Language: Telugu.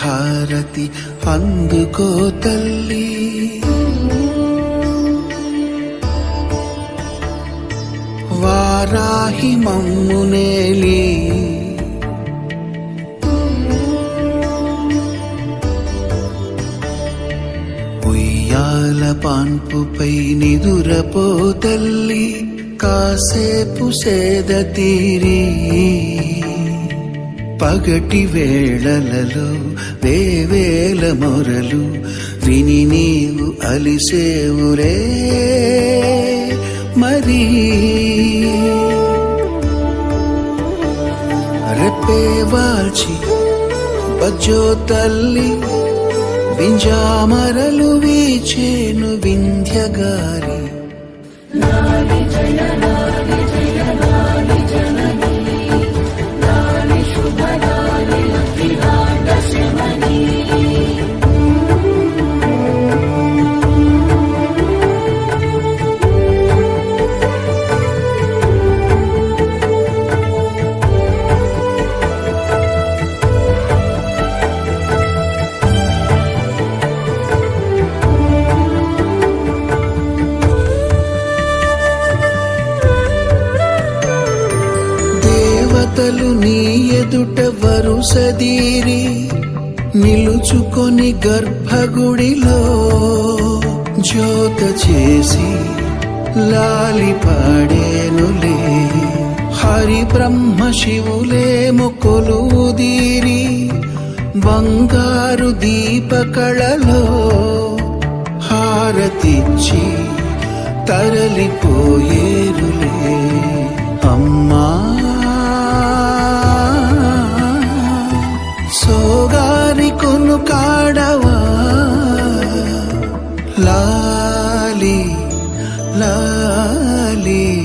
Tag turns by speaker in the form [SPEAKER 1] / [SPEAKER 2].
[SPEAKER 1] హారతి అందుకో తల్లి. వారాహి మమ్మునేలి ఉయ్యాల పాన్పుపై నిదురపో తల్లి. కాసేపు సేద తీరీ. పగటి వేళలలో వేవేల మొరలు విని నీవు అలిసేవురే మరి. రెప్పే వాల్చి బజ్జో తల్లి వింజామరలు వీచేను వింధ్యగారి. దేవతలు నీ ఎదుట వరుసదీరి నిలుచుకొని గర్భగుడిలో జ్యోత చేసి లాలి పాడేనులే హరి బ్రహ్మ శివులే కొలువుదీరి బంగారు దీపకళలో హారతిచ్చి తరలిపోయేరులే. కన్నులు కాడవా? లాలి లాలి.